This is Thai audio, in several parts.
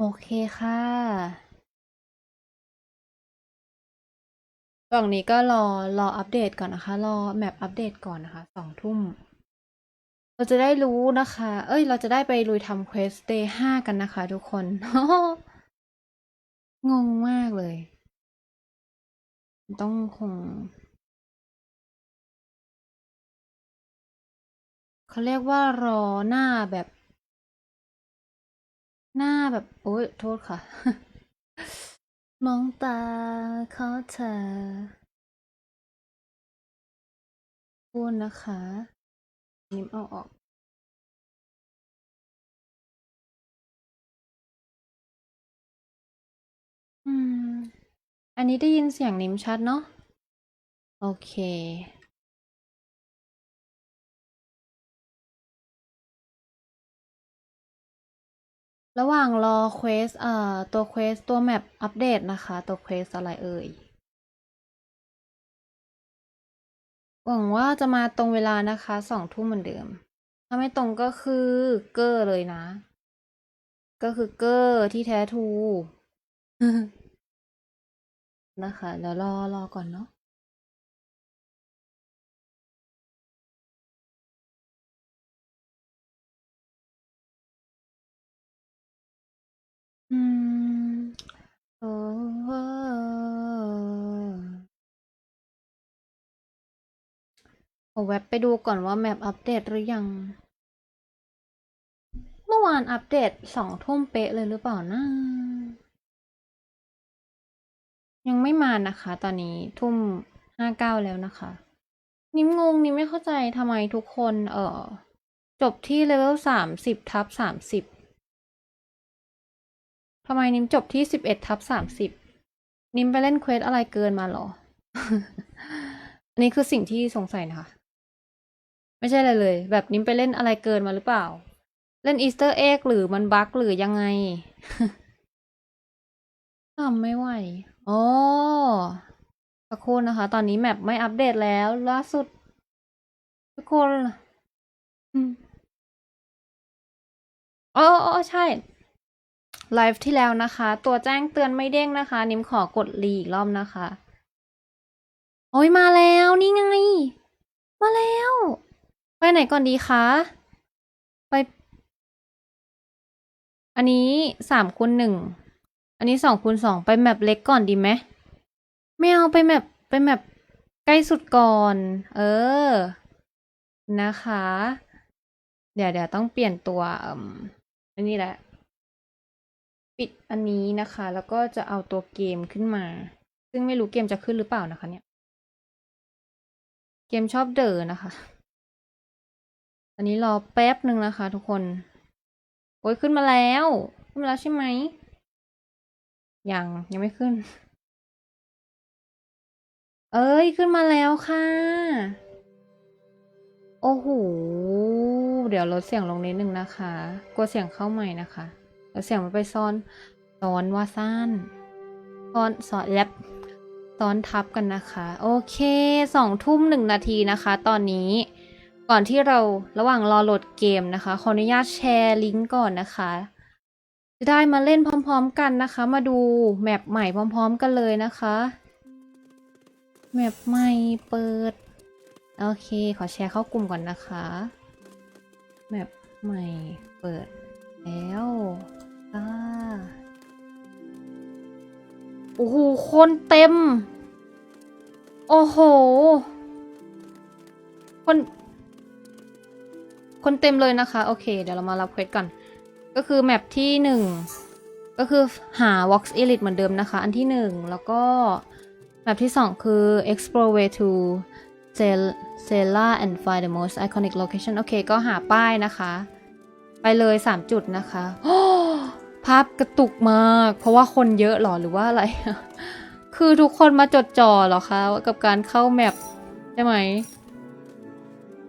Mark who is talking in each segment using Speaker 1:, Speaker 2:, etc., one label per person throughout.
Speaker 1: โอเคค่ะระหว่งนี้ก็รอรออัปเดตก่อนนะคะ รอแมปอัปเดตก่อนนะคะสองทุ่ม เราจะได้รู้นะคะ เอ้ย เราจะได้ไปลุยทำเควสเ Day ห้ากันนะคะทุกคน งงมากเลย ต้องคงเขาเรียกว่ารอหน้าแบบ หน้าแบบ โอ๊ยโทษค่ะ มองตาเขาเธอพูดนะคะนิ้มเอาออกอืมอันนี้ได้ยินเสียงนิ้มชัดเนาะโอเค ระหว่างรอเควสเอ่อตัวเควสตัวแมปอัปเดตนะคะ ตัวเควสอะไรเอ่ยหวังว่าจะมาตรงเวลานะคะสองทุ่มเหมือนเดิม ถ้าไม่ตรงก็คือเกอร์เลยนะ ก็คือเกอร์ที่แท้ทูนะคะ เดี๋ยวรอรอก่อนเนาะ อืม โอ้ ขอแว็บไปดูก่อนว่าแมปอัปเดตหรือยัง เมื่อวานอัปเดตสองทุ่มเป๊ะเลยหรือเปล่านะ ยังไม่มานะคะ ตอนนี้ทุ่มห้าเก้าแล้วนะคะ นิ้มงงนิ้มไม่เข้าใจทำไมทุกคน เออจบที่เลเวลสามสิบทับสามสิบ ทำไมนิมจบที่สิบเอ็ดทับสามสิบนิมไปเล่นเควสอะไรเกินมาเหรอ อันนี้คือสิ่งที่สงสัยนะคะ ไม่ใช่อะไรเลย แบบนิมไปเล่นอะไรเกินมาหรือเปล่า เล่นอีสเตอร์เอ็กหรือมันบั๊กหรือยังไงทำไม่ไหวอ๋อสักครู่นะคะ ตอนนี้แมปไม่อัปเดตแล้วล่าสุด ทุกคนอ๋ออ๋อใช่ ไลฟ์ที่แล้วนะคะ ตัวแจ้งเตือนไม่เด้งนะคะ นิมขอกดรีอีกรอบนะคะ โอ้ยมาแล้วนี่ไง มาแล้ว ไปไหนก่อนดีคะ ไป อันนี้สามคูณหนึ่ง อันนี้สองคูณสองไปแมปเล็กก่อนดีไหมไม่เอาไปแมปไปแมปใกล้สุดก่อน เออ นะคะ เดี๋ยวเดี๋ยวต้องเปลี่ยนตัวอืมอันนี้แหละ ปิดอันนี้นะคะ แล้วก็จะเอาตัวเกมขึ้นมา ซึ่งไม่รู้เกมจะขึ้นหรือเปล่านะคะเนี่ย เกมชอบเด๋อนะคะ อันนี้รอแป๊บหนึ่งนะคะ ทุกคน โอ้ยขึ้นมาแล้ว ขึ้นมาแล้วใช่ไหม ยังยังไม่ขึ้น เอ้ยขึ้นมาแล้วค่ะ โอ้โห เดี๋ยวลดเสียงลงนิดนึงนะคะ กลัวเสียงเข้าใหม่นะคะ เดี๋ยวเสียงมันไปซ้อนซ้อนว่าสั้นซ้อนซ้อนแลบซ้อนทับกันนะคะ โอเคสองทุ่มหนึ่งนาทีนะคะ ตอนนี้ก่อนที่เราระหว่างรอโหลดเกมนะคะ ขออนุญาตแชร์ลิงก์ก่อนนะคะ จะได้มาเล่นพร้อมๆกันนะคะ มาดูแมปใหม่พร้อมๆกันเลยนะคะแมปใหม่เปิด โอเค ขอแชร์เข้ากลุ่มก่อนนะคะแมปใหม่เปิดแล้ว อ่าโอ้โห คนเต็ม โอ้โห คน คนเต็มเลยนะคะ โอเค เดี๋ยวเรามารับเควสก่อน ก็คือแมปที่หนึ่ง ก็คือหา Vox Elite เหมือนเดิมนะคะ อันที่หนึ่ง แล้วก็ แมปที่สองคือ explore way to celera and find the most iconic location โอเค ก็หาป้ายนะคะ ไปเลยสามจุดนะคะ ภาพกระตุกมาก เพราะว่าคนเยอะหรอหรือว่าอะไร คือทุกคนมาจดจ่อเหรอคะกับการเข้าแมปใช่ไหม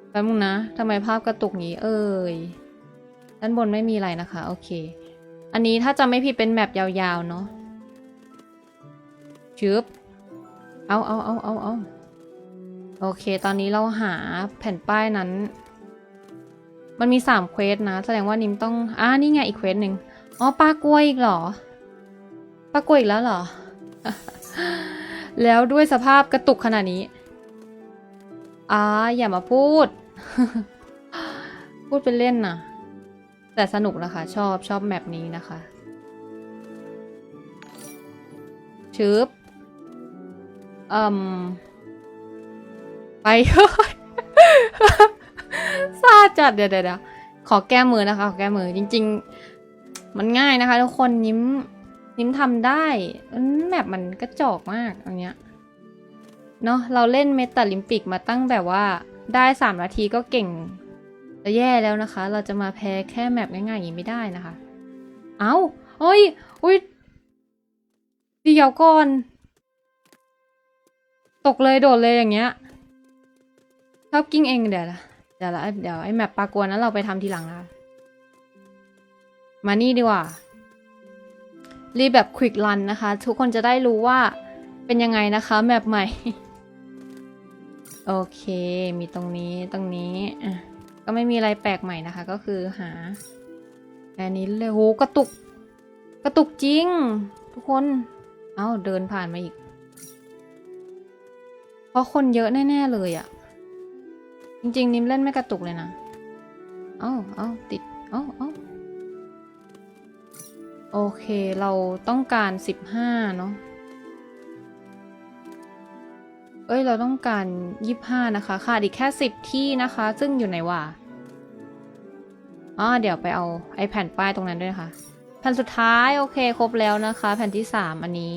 Speaker 1: แป๊บนึงนะทำไมภาพกระตุกงี้ เอ่ยด้านบนไม่มีอะไรนะคะ โอเค อันนี้ถ้าจำไม่ผิดเป็นแมปยาวๆ เนาะชึบเอาเอาเอาเอาเอาโอเค ตอนนี้เราหาแผ่นป้ายนั้น มันมีสามเควสนะ แสดงว่านิมต้อง อ่านี่ไงอีกเควสหนึ่ง อ๋อปลากล้วยอีกเหรอปลากล้วยอีกแล้วเหรอ แล้วด้วยสภาพกระตุกขนาดนี้อ่าอย่ามาพูด พูดเป็นเล่นนะแต่สนุกนะคะ ชอบชอบแมปนี้นะคะชึบอืมไปซาจัดเดี๋ยวเดี๋ยวเดี๋ยวขอแก้มือนะคะ ขอแก้มือจริง ๆ มันง่ายนะคะ ทุกคนยิ้มยิ้มทำได้แมปมันกระจอกมากอันเนี้ยเนาะเราเล่นเมตาลิมปิกมาตั้งแบบว่าได้สามนาทีก็เก่งจะแย่แล้วนะคะ เราจะมาแพ้แค่แมปง่ายๆอย่างนี้ไม่ได้นะคะ เอา้าเฮ้ยอุ้ยเดี๋ยวก่อน ตกเลยโดดเลยอย่างเงี้ยชอบกิ้งเองเดี๋ยวละเดี๋ยวละเดี๋ยวไอ้แมปปากวนนั้นเราไปทำทีหลังนะ มานี่ดีกว่า รีบแบบควิกรันนะคะ ทุกคนจะได้รู้ว่าเป็นยังไงนะคะแมปใหม่ โอเค มีตรงนี้ตรงนี้อะก็ไม่มีอะไรแปลกใหม่นะคะ ก็คือหาอันนี้เลยโหกระตุก กระตุกจริง ทุกคน เอ้าเดินผ่านมาอีก เพราะคนเยอะแน่ ๆ เลยอะ่ะ จริง ๆ นิมเล่นไม่กระตุกเลยนะ เอ้าเอ้าติด เอ้าเอ้า โอเคเราต้องการสิบห้าเนาะเอ้ย เราต้องการยี่ห้านะคะขาดอีกแค่สิบที่นะคะ ซึ่งอยู่ไหนวะอ๋อเดี๋ยวไปเอาไอแผ่นป้ายตรงนั้นด้วยนะคะ แผ่นสุดท้ายโอเคครบแล้วนะคะ แผ่นที่สามอันนี้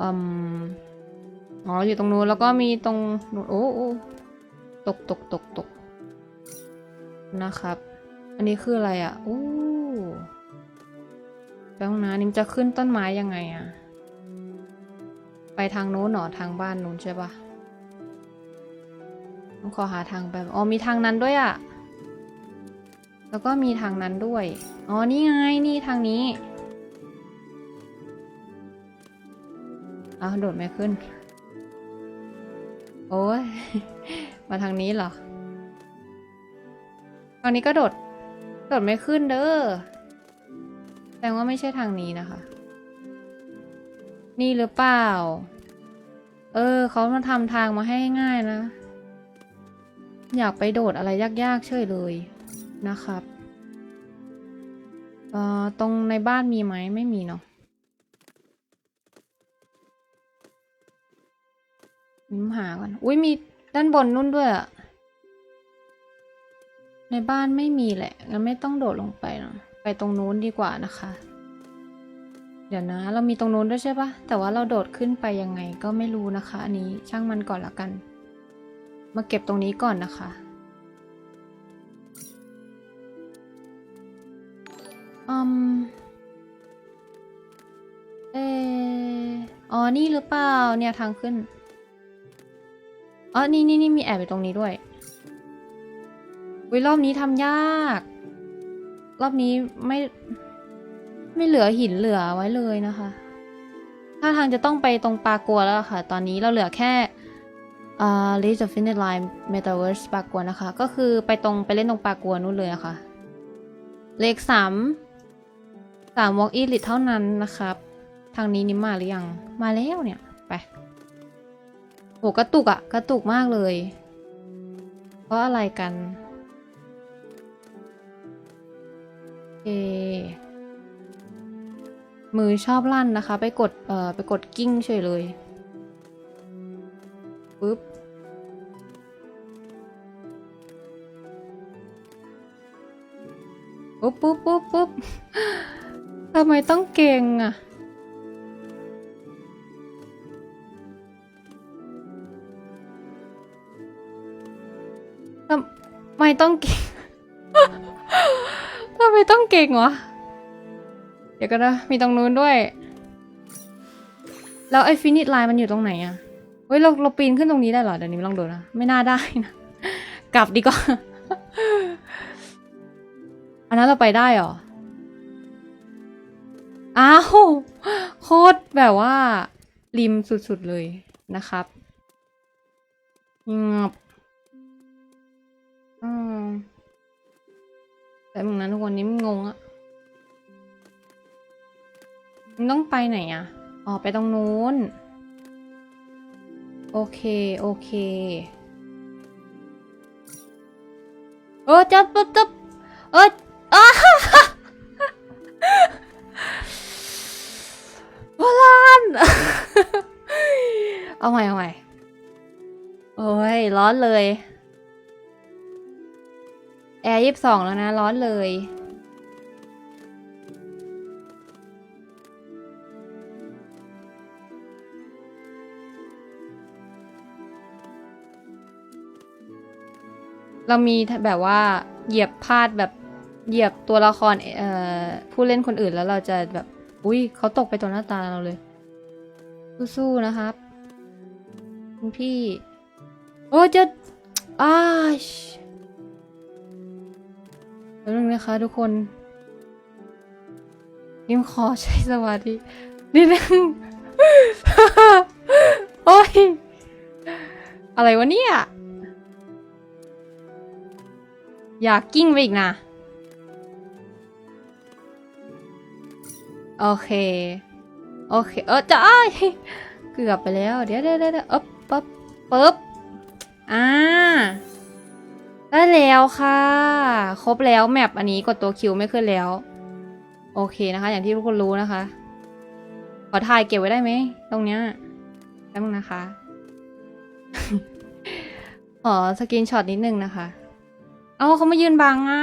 Speaker 1: อืมอ๋อ อยู่ตรงนู้นแล้วก็มีตรงนู้นโอ้โอ้ตกตกตกตกนะครับ อันนี้คืออะไรอะอู้แป๊บนึงนะนิมจะขึ้นต้นไม้ยังไงอะ ไปทางโน้นหนอทางบ้านนู้นใช่ปะต้องขอหาทางไปอ๋อมีทางนั้นด้วยอะ แล้วก็มีทางนั้นด้วย อ๋อ นี่ไง นี่ทางนี้อ้าวโดดไม่ขึ้น โอ้ย มาทางนี้เหรอ ทางนี้ก็โดด โดดไม่ขึ้นเด้อแสดงว่าไม่ใช่ทางนี้นะคะ นี่หรือเปล่า เออ เขามาทำทางมาให้ง่ายนะ อยากไปโดดอะไรยากๆเฉยเลยนะครับเอ่อตรงในบ้านมีไหมไม่มีเนาะนิมหาก่อน อุ้ยมีด้านบนนู่นด้วยอะ ในบ้านไม่มีแหละ งั้นไม่ต้องโดดลงไปเนาะไปตรงนู้นดีกว่านะคะ เดี๋ยวนะ เรามีตรงนู้นด้วยใช่ปะแต่ว่าเราโดดขึ้นไปยังไงก็ไม่รู้นะคะ อันนี้ช่างมันก่อนละกัน มาเก็บตรงนี้ก่อนนะคะ อืม เอออ๋อ นี่หรือเปล่า เนี่ยทางขึ้น อ๋อ นี่นี่นี่มีแอบอยู่ตรงนี้ด้วย วิรอบนี้ทำยาก รอบนี้ไม่ ไม่เหลือหินเหลือไว้เลยนะคะถ้าทางจะต้องไปตรงปากัวแล้วค่ะ ตอนนี้เราเหลือแค่อ่า Reach the Finish Line Metaverse ปากัวนะคะ ก็คือไปตรงไปเล่นตรงปากัวนู่นเลยนะคะ เลขสามสาม Walk in เท่านั้นนะครับ ทางนี้นิมมาหรือยัง มาแล้วเนี่ย ไปโหกระตุกอะกระตุกมากเลย เพราะอะไรกัน เอมือชอบลั่นนะคะ ไปกด เอ่อ ไปกดกิ้งเฉยเลยปึ๊บปุ๊บปุ๊บปุ๊บปุ๊บทำไมต้องเก่งอะทำไมต้องเก่งำไมต้องเก่งวะ เดี๋ยวก็นะ มีตรงนู้นด้วย แล้วไอ้ฟินิชไลน์มันอยู่ตรงไหนอะเฮ้ยเราเราปีนขึ้นตรงนี้ได้เหรอ เดี๋ยวนี้ลองดูนะ ไม่น่าได้นะ กลับดีกว่า อันนั้นเราไปได้เหรอ อ้าว โคตรแบบว่า ริมสุดๆเลยนะครับ งับ คนนี้มันงงอะมันต้องไปไหนอะอ๋อไปตรงนู้น โอเค โอเค เออจับจับจับเอออ้าโบราณเอาใหม่เอาใหม่โอ้ย ร้อนเลย แอร์ยี่สิบสองแล้วนะ ร้อนเลย เรามีแบบว่าเหยียบพลาดแบบเหยียบตัวละครเอ่อผู้เล่นคนอื่นแล้วเราจะแบบ อุ้ยเขาตกไปตรงหน้าตาเราเลย สู้ๆนะครับคุณพี่ โอ้จะอ้า แล้วนึงนะคะทุกคนนิมขอใช้สมาธินิดนึงโอ้ย อะไรวะเนี่ย อยากกิ้งไปอีกนะ โอเค โอเค เออจะอ้าเกือบไปแล้ว เดี๋ยวเดี๋ยวเดี๋ยวอ๊บปั๊บปึ๊บอ่า ได้แล้วค่ะ ครบแล้วแมปอันนี้กดตัวคิวไม่ขึ้นแล้ว โอเคนะคะ อย่างที่ทุกคนรู้นะคะ ขอถ่ายเก็บไว้ได้ไหม ตรงเนี้ยแป๊บนึงนะคะขอสกรีนช็อตนิดนึงนะคะ เอาเขามายืนบังอะ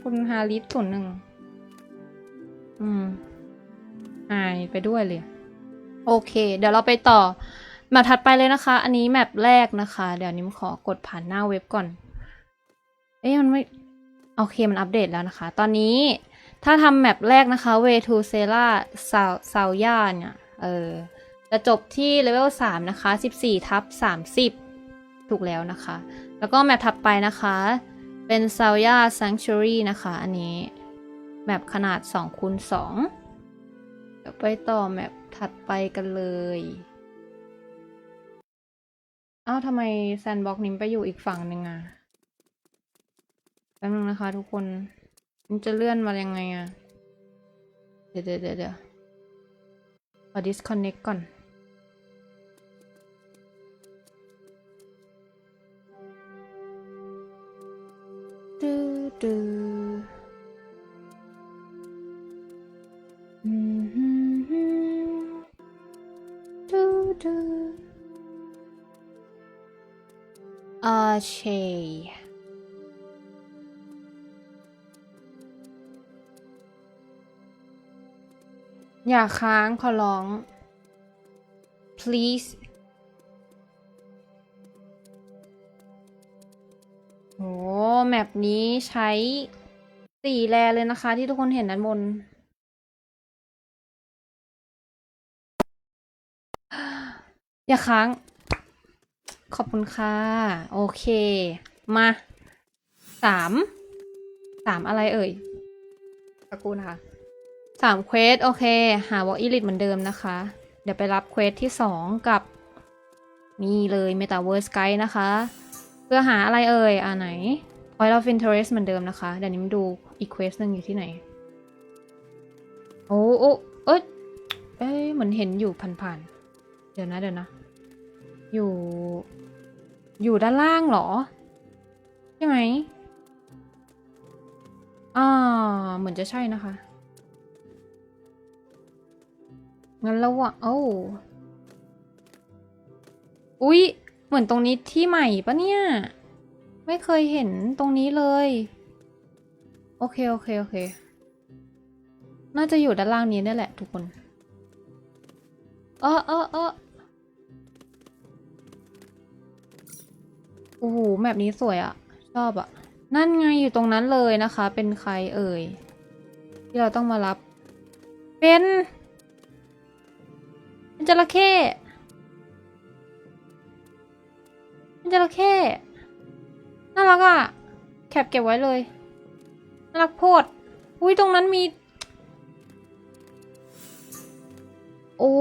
Speaker 1: คุณฮาริสส่วนหนึ่ง อืมหายไปด้วยเลย โอเค เดี๋ยวเราไปต่อแมปถัดไปเลยนะคะ อันนี้แมปแรกนะคะ เดี๋ยวนิ้มขอกดผ่านหน้าเว็บก่อน เอ๊ะมันไม่ โอเคมันอัปเดตแล้วนะคะ ตอนนี้ถ้าทำแมปแรกนะคะ Way to s e l a s a s a l y a เนี่ย เออ จะจบที่เลเวล3นะคะ 14 ทับ 30 ถูกแล้วนะคะ แล้วก็แมปถัดไปนะคะ เป็น s a l y a Sanctuary นะคะ อันนี้ แมปขนาด2คูณ2เดี๋ยวไปต่อแมปถัดไปกันเลยเอ้าทำไมแซนบ็อกนิมไปอยู่อีกฝั่งหนึ่งอะ แป๊บนึงนะคะทุกคน มันจะเลื่อนมายังไงอะเดี๋ยวเดี๋ยวเดี๋ยวเดี๋ยวขอ disconnect ก่อน ดูดูอืมฮึฮึดูดูอาเช อย่าค้างขอร้อง please โอ้แมปนี้ใช้สี่แรเลยนะคะ ที่ทุกคนเห็นด้านบน อย่าค้าง ขอบคุณค่ะ โอเค มาสามสามอะไรเอ่ยสักครู่นะคะ สามเควสโอเค หาวอลอีลิตเหมือนเดิมนะคะ เดี๋ยวไปรับเควสที่สองกับนี่เลย Metaverse Guide นะคะ เพื่อหาอะไรเอ่ย อ่าไหน Point of Interest เหมือนเดิมนะคะ เดี๋ยวนี้มาดูอีกเควสหนึ่งอยู่ที่ไหน โอ้โอ้เอ้ยเอ้ยเหมือนเห็นอยู่ผ่านๆ เดี๋ยวนะเดี๋ยวนะ อยู่ อยู่ด้านล่างเหรอใช่ไหมอ่าเหมือนจะใช่นะคะ งั้นแล้วอะโอ้าอุ๊ย เหมือนตรงนี้ที่ใหม่ปะเนี่ย ไม่เคยเห็นตรงนี้เลย โอเค โอเค โอเค น่าจะอยู่ด้านล่างนี้นี่แหละทุกคนเออเออเออโอ้โหแมปนี้สวยอะชอบอะนั่นไงอยู่ตรงนั้นเลยนะคะ เป็นใครเอ่ยที่เราต้องมารับ เป็น เป็นจระเข้เป็นจระเข้น่ารักอะแคปเก็บไว้เลย น่ารักโพด อุ้ยตรงนั้นมี โอ้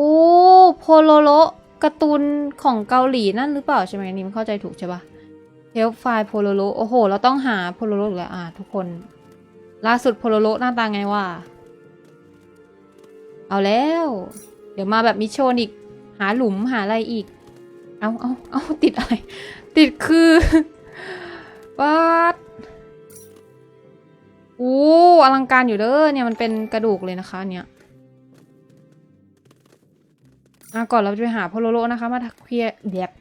Speaker 1: โพโลโลการ์ตูนของเกาหลีนั่นหรือเปล่าใช่ไหมนิมเข้าใจถูกใช่ปะเทลไฟล์โพโลโลโอ้โห เราต้องหาโพโลโลแล้วอะทุกคน ล่าสุดโพโลโลหน้าตาไงวะเอาแล้ว เดี๋ยวมาแบบมิชโชนอีก หาหลุมหาอะไรอีก เอาเอาเอาติดอะไร ติดคือวัดโอ้อลังการอยู่เด้อเนี่ยมันเป็นกระดูกเลยนะคะเนี่ยอะก่อนเราจะไปหาโพโลโลนะคะ มาเคลียร์เดียบ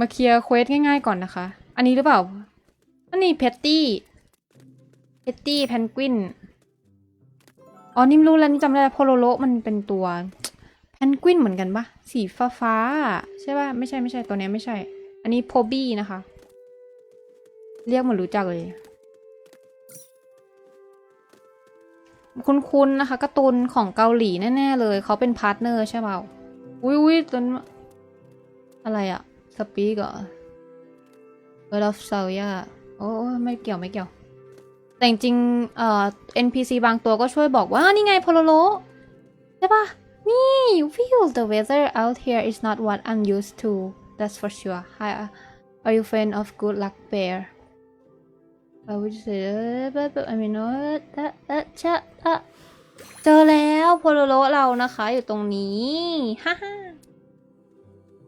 Speaker 1: มาเคลียร์เควสง่ายๆก่อนนะคะ อันนี้หรือเปล่า อันนี้เพตตี้เพตตี้แพนกวินอ๋อนิ่มรู้แล้วนี่จำได้โพโลโลมันเป็นตัว แพนกวินเหมือนกันปะสีฟ้าฟ้าๆใช่ปะไม่ใช่ไม่ใช่ตัวนี้ไม่ใช่ อันนี้โพบี้นะคะ เรียกเหมือนรู้จักเลย คุ้นๆนะคะการ์ตูนของเกาหลีแน่ ๆ เลย เขาเป็นพาร์ทเนอร์ใช่เปล่าอุ้ยอุ้ยตัวนั้นอะไรอะสปีกเหรอ Bird of s a l y a โอ้ไม่เกี่ยวไม่เกี่ยว แต่จริงเอ่อ NPC บางตัวก็ช่วยบอกว่านี่ไงโพโลโลใช่ปะ นี่ feel the weather out here is not what I'm used to that's for sure hi are you fan of good luck bear I would say but I mean no เอ๊ะเอ๊ะชะเอ๊ะเจอแล้วโพโลโลเรานะคะ อยู่ตรงนี้ ฮ่าฮ่า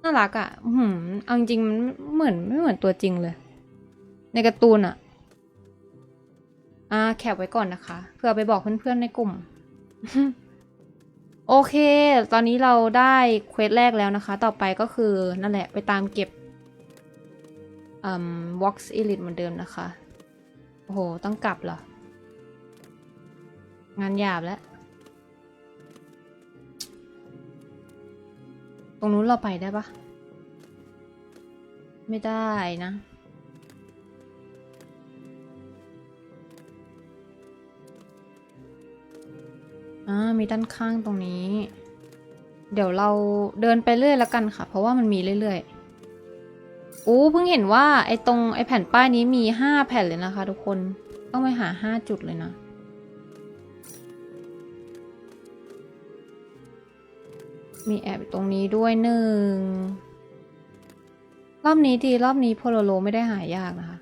Speaker 1: น่ารักอะ่ะหืมเอาจริงมันเหมือนไม่เหมือนตัวจริงเลย ในการ์ตูนอะ่ะ อ่าแคปไว้ก่อนนะคะ เพื่อไปบอกเพื่อนๆในกลุ่ม โอเค ตอนนี้เราได้เควสแรกแล้วนะคะ ต่อไปก็คือนั่นแหละไปตามเก็บอืม Vox Elite เหมือนเดิมนะคะ โอ้โห ต้องกลับเหรอ งานหยาบแล้ว ตรงนู้นเราไปได้ปะไม่ได้นะ อ่ามีด้านข้างตรงนี้ เดี๋ยวเราเดินไปเรื่อยแล้วกันค่ะ เพราะว่ามันมีเรื่อยๆอู้เพิ่งเห็นว่าไอ้ตรงไอ้แผ่นป้ายนี้มีห้าแผ่นเลยนะคะ ทุกคนต้องไปหาห้าจุดเลยนะมีแอบอยู่ตรงนี้ด้วยหนึ่งรอบนี้ดีรอบนี้โพโลโลไม่ได้หายากนะคะ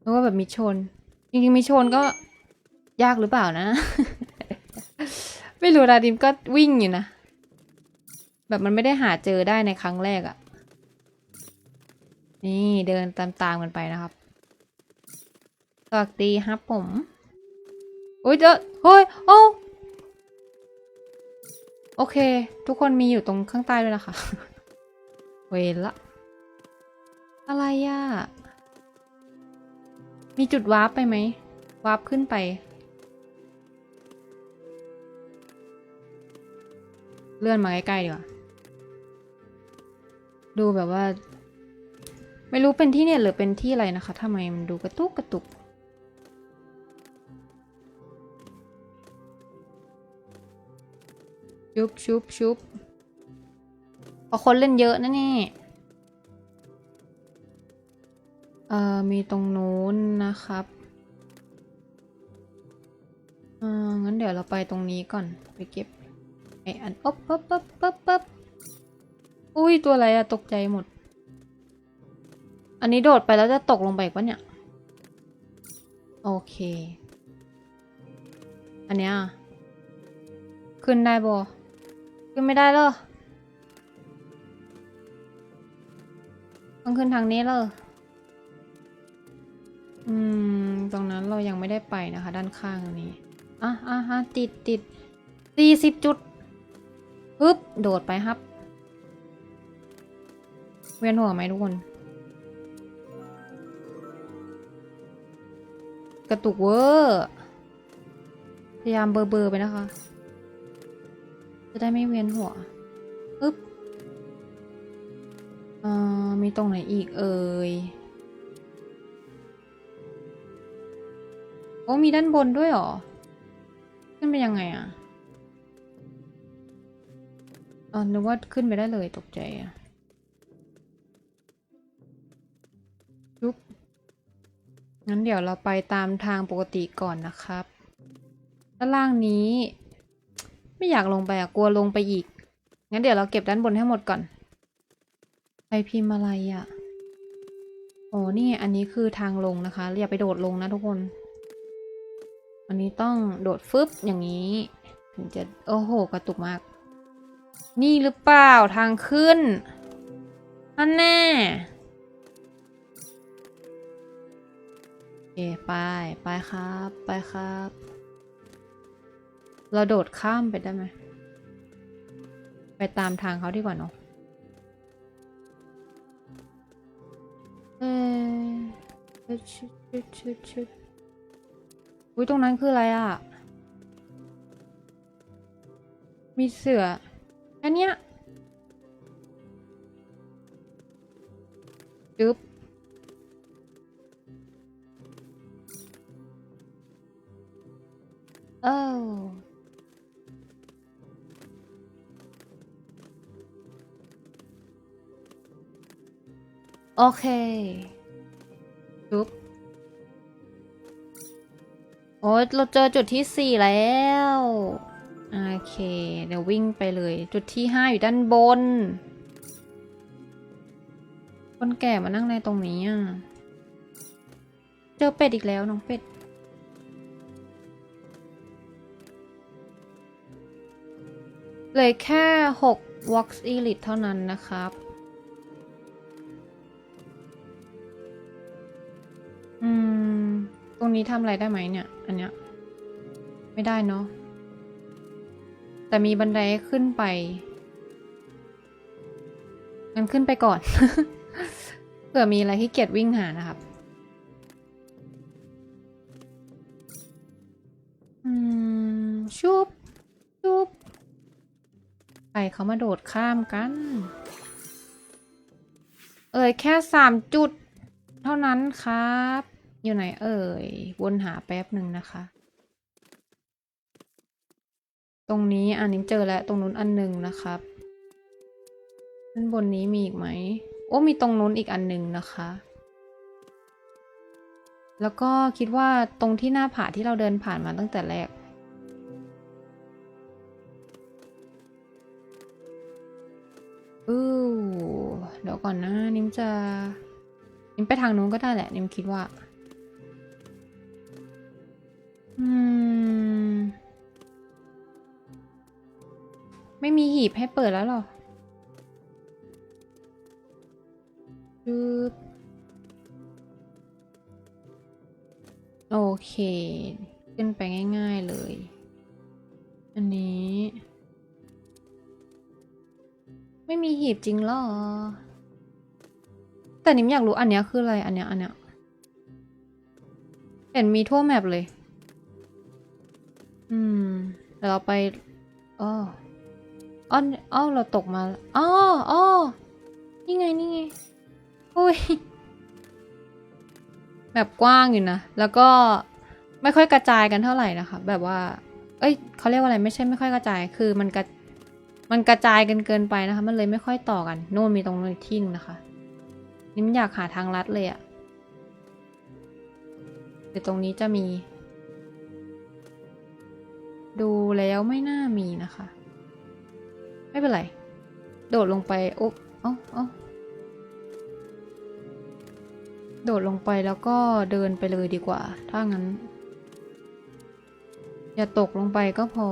Speaker 1: แล้วก็แบบมิชน จริงๆมิชนก็ ยากหรือเปล่านะ ไม่รู้ดาดิมก็วิ่งอยู่นะ แบบมันไม่ได้หาเจอได้ในครั้งแรกอะ่ะ นี่เดินตามๆกันไปนะครับ สวัสดีครับผมโอ้ยเจอเฮ้ย โอ้โอเค ทุกคนมีอยู่ตรงข้างใต้ด้วยนะคะ เวละ อะไรอะ่ะมีจุดวาร์ปไปไหมวาร์ปขึ้นไป เลื่อนมาใกล้ๆดีกว่า ดูแบบว่า ไม่รู้เป็นที่เนี่ยหรือเป็นที่อะไรนะคะทำไมมันดูกระตุกกระตุก ชุบชุบชุบพอคนเล่นเยอะนะนี่เอ่อ มีตรงนู้นนะครับอ่างั้นเดี๋ยวเราไปตรงนี้ก่อน ไปเก็บ ไออันอ๊บปั๊บปั๊บปั๊บปั๊บอุ้ยตัวอะไรอะตกใจหมด อันนี้โดดไปแล้วจะตกลงไปอีกปะเนี่ย โอเค อันเนี้ยขึ้นได้บอขึ้นไม่ได้เลยต้องขึ้นทางนี้เลยอืม ตรงนั้นเรายังไม่ได้ไปนะคะ ด้านข้างนนี้อะอะฮะติดติดสี่สิบจุด ปึ๊บ โดดไปครับ เวียนหัวไหมทุกคน กระตุกเวอร์พยายามเบอร์เบอร์ไปนะคะ จะได้ไม่เวียนหัวปึ๊บอ่ามีตรงไหนอีกเอ่ยโอ้มีด้านบนด้วยหรอ ขึ้นไปยังไงอะ อ๋อนึกว่าขึ้นไปได้เลยตกใจอะยุบงั้นเดี๋ยวเราไปตามทางปกติก่อนนะครับ ด้านล่างนี้ ไม่อยากลงไปอะกลัวลงไปอีก งั้นเดี๋ยวเราเก็บด้านบนให้หมดก่อนใครพิมพ์อะไรอะโอ้นี่อันนี้คือทางลงนะคะ อย่าไปโดดลงนะทุกคน อันนี้ต้องโดดฟึบอย่างนี้ ถึงจะ โอ้โห กระตุกมาก นี่หรือเปล่าทางขึ้นอันแน่โอไปไปครับ ไปครับ เราโดดข้ามไปได้ไหม ไปตามทางเขาดีกว่าเนาะเออชุดชุดชุดชุดอุ้ยตรงนั้นคืออะไรอะ มีเสือ อันเนี้ยจึ๊บเออโอเคจุ๊บโอ้ยเราเจอจุดที่สี่แล้ว โอเค เดี๋ยววิ่งไปเลย จุดที่ห้าอยู่ด้านบน คนแก่มานั่งในตรงนี้อะ เจอเป็ดอีกแล้วน้องเป็ด เลยแค่หก Vox Elite เท่านั้นนะครับ อืม ตรงนี้ทำอะไรได้ไหมเนี่ย อันเนี้ย ไม่ได้เนาะ แต่มีบันไดขึ้นไปงั้นขึ้นไปก่อน เผื่อมีอะไรที่เกียจวิ่งหานะครับอืมชุบชุบใครเขามาโดดข้ามกัน เอ่ยแค่สามจุด เท่านั้นครับ อยู่ไหนเอ่ย วนหาแป๊บหนึ่งนะคะ ตรงนี้อันนี้เจอแล้วตรงนู้นอันหนึ่งนะครับด้านบนนี้มีอีกไหม โอ้มีตรงนู้นอีกอันหนึ่งนะคะ แล้วก็คิดว่าตรงที่หน้าผาที่เราเดินผ่านมาตั้งแต่แรก อู้เดี๋ยวก่อนนะ นิมจะ นิมไปทางนู้นก็ได้แหละ นิมคิดว่า อืม ไม่มีหีบให้เปิดแล้วหรอจึ๊บโอเค ขึ้นไปง่ายๆเลย อันนี้ ไม่มีหีบจริงหรอ แต่นิมอยากรู้อันเนี้ยคืออะไร อันเนี้ย อันเนี้ย เห็นมีทั่วแมปเลย อืม เดี๋ยวเราไปอ้อ อ้ออ้อเราตกมาอ๋ออ๋อนี่ไงนี่ไงอุ้ยแบบกว้างอยู่นะ แล้วก็ไม่ค่อยกระจายกันเท่าไหร่นะคะ แบบว่า เอ้ยเขาเรียกว่าอะไรไม่ใช่ไม่ค่อยกระจาย คือมันกระมันกระจายกันเกินไปนะคะ มันเลยไม่ค่อยต่อกัน โน่นมีตรงนู้นอีกที่หนึงนะคะนี่มอยากหาทางลัดเลยอะเดี๋ยวตรงนี้จะมี ดูแล้วไม่น่ามีนะคะ ไม่เป็นไร โดดลงไปโอ๊ะเอ้าเอ้าโดดลงไปแล้วก็เดินไปเลยดีกว่า ถ้างั้น อย่าตกลงไปก็พอ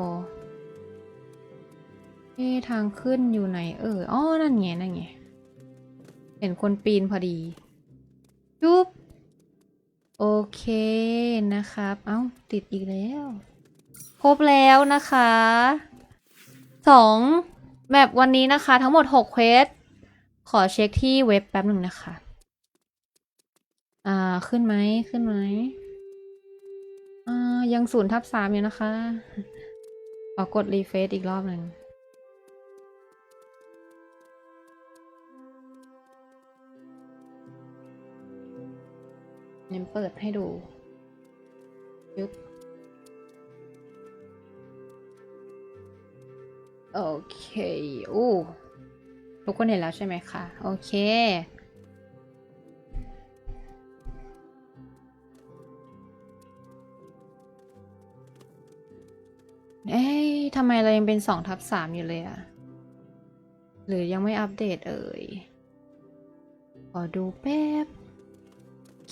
Speaker 1: เอ๊ะทางขึ้นอยู่ไหน เอออ๋อนั่นไงนั่นไง เห็นคนปีนพอดี จุ๊บ โอเคนะครับ เอ้า ติดอีกแล้ว ครบแล้วนะคะสอง แบบวันนี้นะคะ ทั้งหมดหกเควส ขอเช็คที่เว็บแป๊บหนึ่งนะคะ อ่า ขึ้นไหมขึ้นไหมอ่า ยังศูนย์ทับสามอยู่นะคะ ขอกดรีเฟซอีกรอบหนึ่งเน้นเปิดให้ดูยึบ โอเคอู้ทุกคนเห็นแล้วใช่ไหมคะโอเค เอ้ยทำไมเรายังเป็นสองทับสามอยู่เลยอะหรือยังไม่อัปเดตเอ่ย ขอดูแป๊บ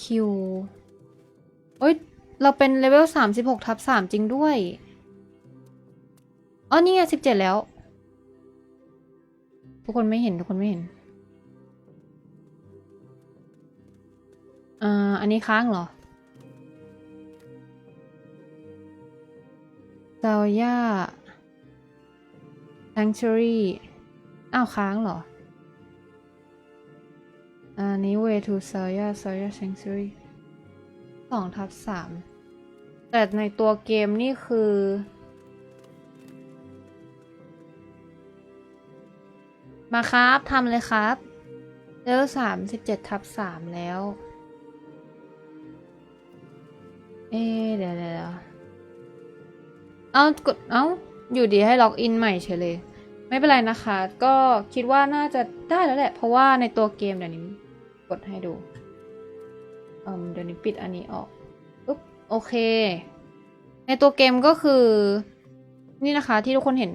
Speaker 1: คิวเอ้ยเราเป็นเลเวลสามสิบหกทับสามจริงด้วย อ๋อ นี่ไงสิบเจ็ดแล้ว ทุกคนไม่เห็นทุกคนไม่เห็นอ่าอันนี้ค้างเหรอซาวย่า sanctuary อ้าวค้างเหรอ อันนี้ way to ซาวย่าซาวย่า sanctuary สองทับสามแต่ในตัวเกมนี่คือ มาครับทำเลยครับเลเวลสามสิบเจ็ดทับสามแล้ว เอ๊เดี๋ยวเดี๋ยวเดี๋ยวเอากดเอาอยู่ดีให้ล็อกอินใหม่เฉยเลย ไม่เป็นไรนะคะ ก็คิดว่าน่าจะได้แล้วแหละ เพราะว่าในตัวเกมเดี๋ยวนี้กดให้ดูเอ่มเดี๋ยวนี้ปิดอันนี้ออกอุ๊บโอเค ในตัวเกมก็คือ นี่นะคะที่ทุกคนเห็น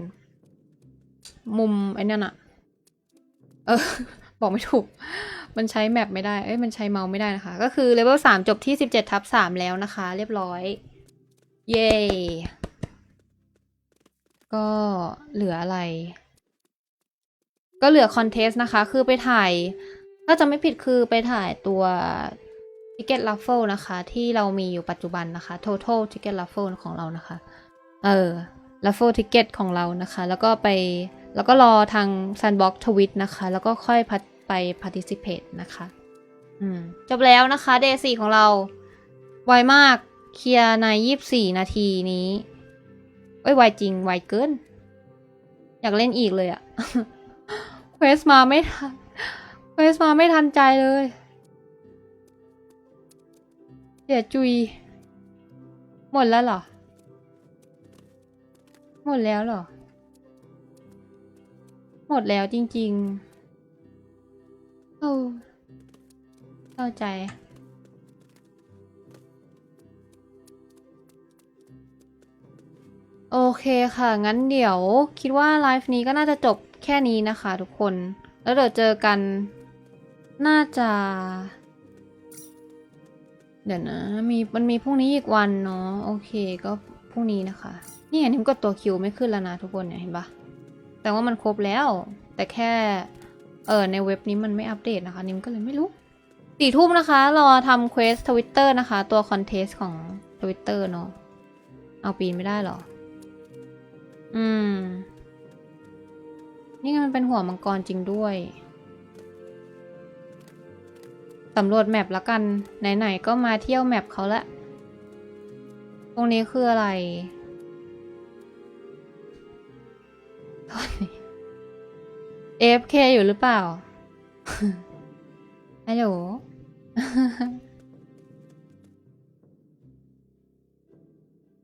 Speaker 1: มุมไอ้นั่นอะ เออ บอกไม่ถูก มันใช้แมปไม่ได้ เอ้ย มันใช้เมาส์ไม่ได้นะคะ ก็คือเลเวลสามจบที่สิบเจ็ดทับสามแล้วนะคะ เรียบร้อย เย้ก็เหลืออะไร ก็เหลือคอนเทสต์นะคะ คือไปถ่าย ถ้าจะไม่ผิดคือไปถ่ายตัว Ticket Raffle นะคะ ที่เรามีอยู่ปัจจุบันนะคะ Total Ticket Raffle ของเรานะคะ เออ Raffle Ticket ของเรานะคะ แล้วก็ไป แล้วก็รอทาง Sandbox Twitch นะคะ แล้วก็ค่อยพัดไป Participate นะคะอืมจบแล้วนะคะ Day 4ของเรา ไวมาก เคลียร์ใน 24 นาทีนี้ เอ้ย ไวจริง ไวเกิน อยากเล่นอีกเลยอะเควสมาไม่ทันเควสมาไม่ทันใจเลยเสียจุย หมดแล้วเหรอ หมดแล้วเหรอ หมดแล้วจริงๆโอ้เข้าใจ โอเคค่ะ งั้นเดี๋ยวคิดว่าไลฟ์นี้ก็น่าจะจบแค่นี้นะคะทุกคน แล้วเดี๋ยวเจอกัน น่าจะ เดี๋ยวนะ มีมันมีพรุ่งนี้อีกวันเนาะ โอเคก็พรุ่งนี้นะคะ นี่เห็นทิมกดตัวคิวไม่ขึ้นแล้วนะทุกคนเนี่ยเห็นปะ แต่ว่ามันครบแล้ว แต่แค่เออในเว็บนี้มันไม่อัปเดตนะคะนิมก็เลยไม่รู้สี่ทุ่มนะคะ รอทำเควสทวิตเตอร์นะคะ ตัวคอนเทสของทวิตเตอร์เนาะเอาปีนไม่ได้หรอ อืม นี่ไงมันเป็นหัวมังกรจริงด้วยสำรวจแมปล้วกัน ไหน ๆ ก็มาเที่ยวแมปเขาละ ตรงนี้คืออะไร AFK อยู่หรือเปล่าฮัลโหล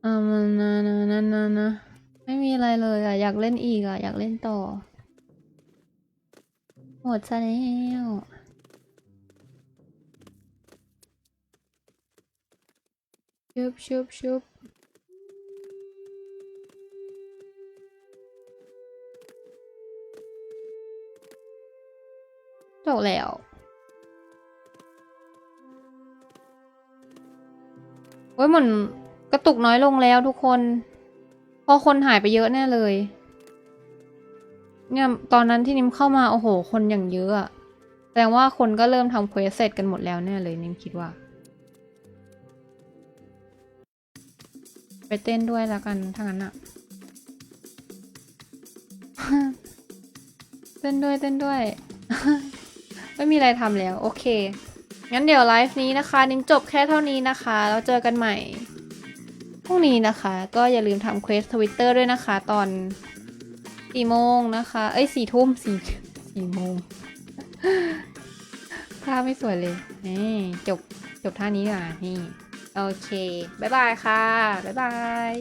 Speaker 1: อ่ามันนะนะนะนะนะไม่มีอะไรเลยอะ อยากเล่นอีกอะ อยากเล่นต่อ หมดซะแล้วชุบชุบชุบ จบแล้วโอ้ยเหมือนกระตุกน้อยลงแล้วทุกคนเพราะคนหายไปเยอะแน่เลย เนี่ยตอนนั้นที่นิมเข้ามาโอ้โห คนอย่างเยอะอะแสดงว่าคนก็เริ่มทำเควสเสร็จกันหมดแล้วแน่เลยนิมคิดว่า ไปเต้นด้วยแล้วกันถ้างั้นอะเต้นด้วยเต้นด้วย ไม่มีอะไรทำแล้ว โอเค งั้นเดี๋ยวไลฟ์นี้นะคะ นิมจบแค่เท่านี้นะคะ แล้วเจอกันใหม่พรุ่งนี้นะคะ ก็อย่าลืมทำเควสทวิตเตอร์ด้วยนะคะ ตอนสี่โมงนะคะ เอ้ยสี่ทุ่มสี่สี่โมงท่าไม่สวยเลยนี่จบจบท่านี้อะนี่ โอเค บ๊ายบายค่ะ บ๊ายบาย